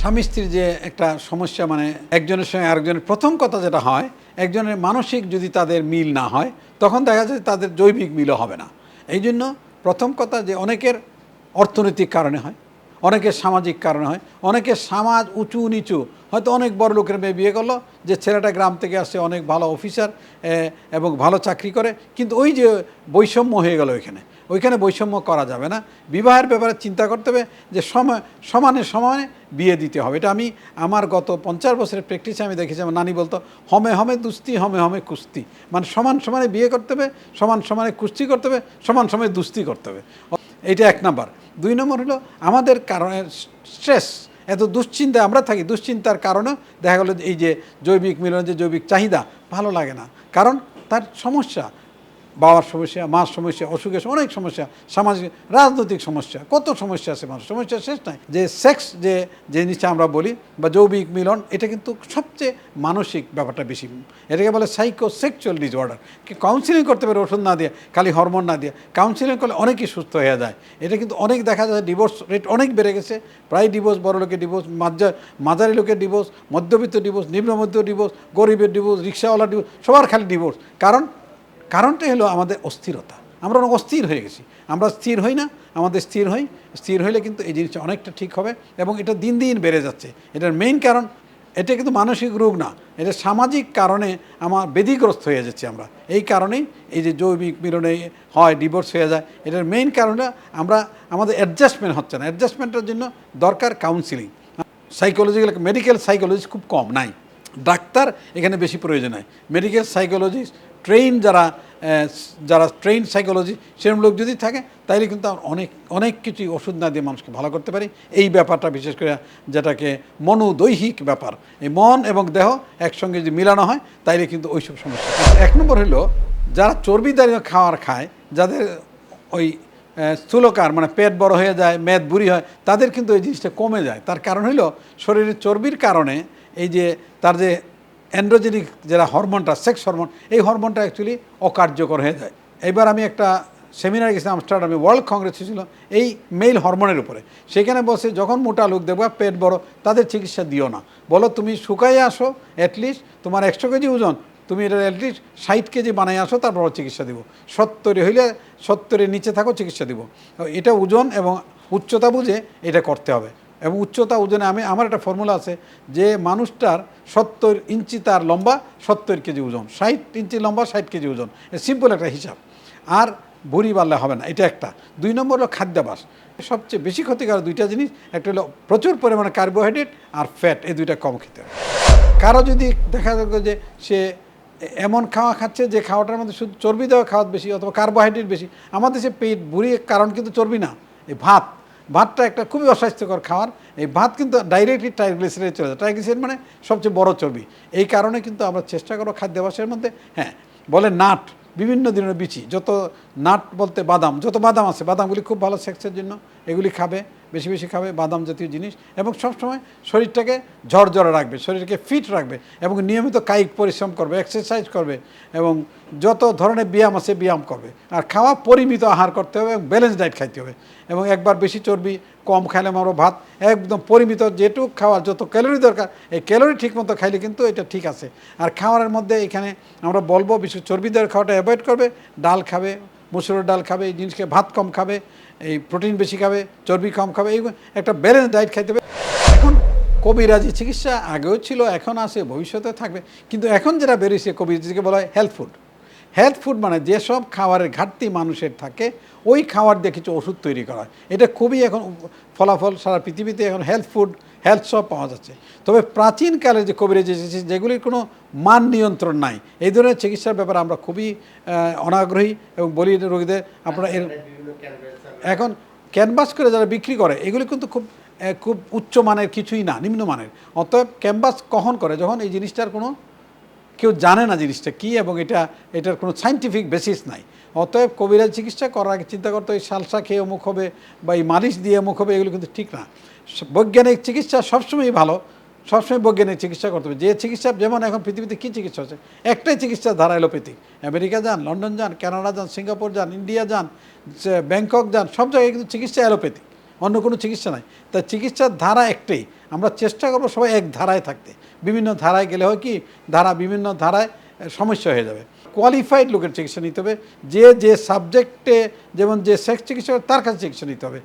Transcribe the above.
স্বামী স্ত্রীর যে একটা সমস্যা মানে একজনের সঙ্গে আরেকজনের প্রথম কথা যেটা হয়, একজনের মানসিক যদি তাদের মিল না হয়, তখন দেখা যায় তাদের জৈবিক মিলও হবে না। এই জন্য প্রথম কথা যে অনেকের অর্থনৈতিক কারণে হয়। অনেকের সামাজিক কারণে হয়, অনেকের সমাজ উঁচু নিচু। হয়তো অনেক বড় লোকের মেয়ে বিয়ে করল, যে ছেলেটা গ্রাম থেকে আসছে অনেক ভালো অফিসার এবং ভালো চাকরি করে, কিন্তু ওই যে বৈষম্য হয়ে গেল ওইখানে। ওইখানে বৈষম্য করা যাবে না। বিবাহের ব্যাপারে চিন্তা করতে হবে যে সমানে সমানে বিয়ে দিতে হবে। এটা আমি আমার গত পঞ্চাশ বছরের প্র্যাকটিসে আমি দেখেছি, আমার নানি বলতো, হমে হমে দুস্তি, হমে হমে কুস্তি। মানে সমান সমানে বিয়ে করতে হবে, সমান সমানে কুস্তি করতে হবে, সমান সময়ে দুস্তি করতে হবে। এটা এক নাম্বার। দুই নম্বর হলো আমাদের কারণে স্ট্রেস। এত দুশ্চিন্তা আমরা থাকি, দুশ্চিন্তার কারণে দেখা গেলো এই যে জৈবিক মিলনের যে জৈবিক চাহিদা, ভালো লাগে না। কারণ তার সমস্যা বাবার সমস্যা, মার সমস্যা অসুখের অনেক সমস্যা, সামাজিক, রাজনৈতিক সমস্যা, কত সমস্যা আছে মানুষ সমস্যা শেষ নাই। যে সেক্স যে যে জিনিসটা আমরা বলি, বা জৈবিক মিলন, এটা কিন্তু সবচেয়ে মানসিক ব্যাপারটা বেশি। এটাকে বলে সাইকো সেক্সুয়াল ডিসঅর্ডার কি কাউন্সিলিং করতে পারে ওষুধ না দিয়ে, খালি হরমোন না দিয়ে। কাউন্সিলিং করলে অনেকেই সুস্থ হয়ে যায়। এটা কিন্তু অনেক দেখা যায় ডিভোর্স রেট অনেক বেড়ে গেছে। প্রায় ডিভোর্স বড় লোকের ডিভোর্স মাঝা, মাঝারি লোকের ডিভোর্স মধ্যবিত্ত ডিভোর্স নিম্ন মধ্য ডিভোর্স গরিবের ডিভোর্স রিক্সাওয়ালা ডিভোর্স সবার খালি ডিভোর্স কারণ কারণটা হলো আমাদের অস্থিরতা। আমরা অনেক অস্থির হয়ে গেছি। আমরা স্থির হই না, আমাদের স্থির হই। স্থির হইলে কিন্তু এই জিনিসটা অনেকটা ঠিক হবে এবং এটা দিন দিন বেড়ে যাচ্ছে। এটার মেইন কারণ, এটা কিন্তু মানসিক রোগ না। এটা সামাজিক কারণে আমার বেদিগ্রস্ত হয়ে যাচ্ছে আমরা। এই কারণেই এই যে জৈবিক মিলনে হয় ডিভোর্স হয়ে যায়, এটার মেইন কারণে আমরা, আমাদের অ্যাডজাস্টমেন্ট হচ্ছে না। অ্যাডজাস্টমেন্টের জন্য দরকার কাউন্সিলিং সাইকোলজিক্যাল মেডিকেল সাইকোলজিস্ট খুব কম, নাই। ডাক্তার এখানে বেশি প্রয়োজন হয় মেডিকেল সাইকোলজিস্ট ট্রেন যারা যারা ট্রেন সাইকোলজি সেরকম লোক যদি থাকে, তাইলে কিন্তু আমরা অনেক অনেক কিছু ওষুধ না দিয়ে মানুষকে ভালো করতে পারি। এই ব্যাপারটা বিশেষ করে যেটাকে মনোদৈহিক ব্যাপার। এই মন এবং দেহ একসঙ্গে যদি মিলানো হয়, তাইলে কিন্তু ওইসব সমস্যা। এক নম্বর হলো, যারা চর্বিদারীয় খাবার খায়, যাদের ওই স্থূলকার মানে পেট বড় হয়ে যায়, মেদ বুড়ি হয়, তাদের কিন্তু এই জিনিসটা কমে যায়। তার কারণ হলো, শরীরের চর্বির কারণে এই যে, তার যে অ্যান্ড্রোজেনিক যারা হরমোনটা সেক্স হরমোন এই হরমোনটা অ্যাকচুয়ালি অকার্যকর হয়ে যায়। এইবার আমি একটা সেমিনার গেছিলাম আমস্টারডামে ওয়ার্ল্ড কংগ্রেস ছিল এই মেল হরমোনের উপরে। সেখানে বসে যখন মোটা লোক দেখবা পেট বড়, তাদের চিকিৎসা দিও না। বলো, তুমি শুকাইয়ে আসো অ্যাটলিস্ট তোমার একশো কেজি ওজন, তুমি এটা অ্যাটলিস্ট ষাট কেজি বানাই আসো, তারপর চিকিৎসা দিব। সত্তরে হইলে সত্তরের নিচে থাকো, চিকিৎসা দিব। এটা ওজন এবং উচ্চতা বুঝে এটা করতে হবে। এবং উচ্চতা ওজনে আমি, আমার একটা ফর্মুলা আছে যে মানুষটার সত্তর ইঞ্চি তার লম্বা সত্তর কেজি ওজন, ষাট ইঞ্চি লম্বা ষাট কেজি ওজন। সিম্পল একটা হিসাব। আর ভুঁড়ি বাড়লে হবে না, এটা একটা। দুই নম্বর হলো খাদ্যাভাস। সবচেয়ে বেশি ক্ষতিকারক দুইটা জিনিস, একটা হলো প্রচুর পরিমাণে কার্বোহাইড্রেট আর ফ্যাট এই দুইটা কম খেতে হবে কারও যদি দেখা যাবে যে সে এমন খাওয়া খাচ্ছে যে খাওয়াটার মধ্যে শুধু চর্বি দেওয়া খাওয়া বেশি অথবা কার্বোহাইড্রেট বেশি, আমাদের সে পেট বুড়ি কারণ কিন্তু চর্বি না এই ভাত। ভাতটা একটা খুবই অস্বাস্থ্যকর খাওয়ার। এই ভাত কিন্তু ডাইরেক্টলি ট্রাইগ্লিসারাইড চলে যায়। ট্রাইগ্লিসারাইড মানে সবচেয়ে বড় চর্বি। এই কারণে কিন্তু আমরা চেষ্টা করো খাদ্যাভ্যাসের মধ্যে হ্যাঁ বলে নাট, বিভিন্ন ধরনের বিচি, যত নাট বলতে বাদাম, যত বাদাম আছে, বাদামগুলি খুব ভালো সেক্সের জন্য। এগুলি খাবে, বেশি বেশি খাবে, বাদাম জাতীয় জিনিস এবং সবসময় শরীরটাকে ঝরঝরে রাখবে, শরীরকে ফিট রাখবে এবং নিয়মিত কায়িক পরিশ্রম করবে এক্সারসাইজ করবে এবং যত ধরনের ব্যায়াম আছে ব্যায়াম করবে। আর খাওয়া পরিমিত আহার করতে হবে এবং ব্যালেন্স ডায়েট খাইতে হবে। এবং একবার বেশি চর্বি, কম খাইলে আমরা ভাত, একদম পরিমিত যেটুক খাওয়া, যত ক্যালোরি দরকার, এই ক্যালোরি ঠিক মতো খাইলে কিন্তু এটা ঠিক আছে। আর খাওয়ারের মধ্যে এখানে আমরা বলব বিশেষ চর্বি দেওয়ার খাওয়াটা অ্যাভয়েড করবে, ডাল খাবে, মুসুরের ডাল খাবে, এই জিনিসকে ভাত কম খাবে এই প্রোটিন বেশি খাবে, চর্বি কম খাবে, এই একটা ব্যালেন্স ডায়েট খাইতে হবে। এখন কবিরাজি চিকিৎসা আগেও ছিল, এখন আছে ভবিষ্যতে থাকবে। কিন্তু এখন যেটা বেরিয়েছে কবিরাজিকে বলা হয় হেলথ ফুড হেলথ ফুড মানে যেসব খাবারের ঘাটতি মানুষের থাকে, ওই খাবার দিয়ে কিছু ওষুধ তৈরি করা হয়। এটা খুবই এখন ফলাফল সারা পৃথিবীতে এখন হেলথ ফুড হেলথ সব পাওয়া যাচ্ছে। তবে প্রাচীনকালে যে কবিরাজি যেগুলির কোনো মান নিয়ন্ত্রণ নাই, এই ধরনের চিকিৎসার ব্যাপারে আমরা খুবই অনাগ্রহী এবং বলি রোগীদের, আপনারা এর এখন ক্যানভাস করে যারা বিক্রি করে, এগুলি কিন্তু খুব খুব উচ্চ মানের কিছুই না নিম্নমানের অতএব ক্যানভাস কখন করে? যখন এই জিনিসটার কোনো কেউ জানে না জিনিসটা কী এবং এটা, এটার কোনো সাইন্টিফিক বেসিস নাই। অতএব কবিরাজ চিকিৎসা করার আগে চিন্তা করতে ওই সালসা খেয়ে অমুক হবে বা এই মালিশ দিয়ে অমুক হবে, এগুলো কিন্তু ঠিক না। বৈজ্ঞানিক চিকিৎসা সবসময়ই ভালো সবসময় বৈজ্ঞানিক চিকিৎসা করতে হবে। যে চিকিৎসা, যেমন এখন পৃথিবীতে কী চিকিৎসা আছে একটাই চিকিৎসা ধারা এলোপ্যাথিক আমেরিকা যান, লন্ডন যান, কানাডা যান, সিঙ্গাপুর যান, ইন্ডিয়া যান ব্যাংকক যান, সব জায়গায় কিন্তু চিকিৎসা অ্যালোপ্যাথিক অন্য কোনো চিকিৎসা নাই। তা চিকিৎসার ধারা একটাই। আমরা চেষ্টা করব সবাই এক ধারায় থাকতে। বিভিন্ন ধারায় গেলে হয় কি? ধারা বিভিন্ন ধারায় সমস্যা হয়ে যাবে। কোয়ালিফাইড লোকের চিকিৎসা নিতে হবে। যে যে সাবজেক্টে যেমন যে সেক্স চিকিৎসা তার কাছে চিকিৎসা নিতে হবে।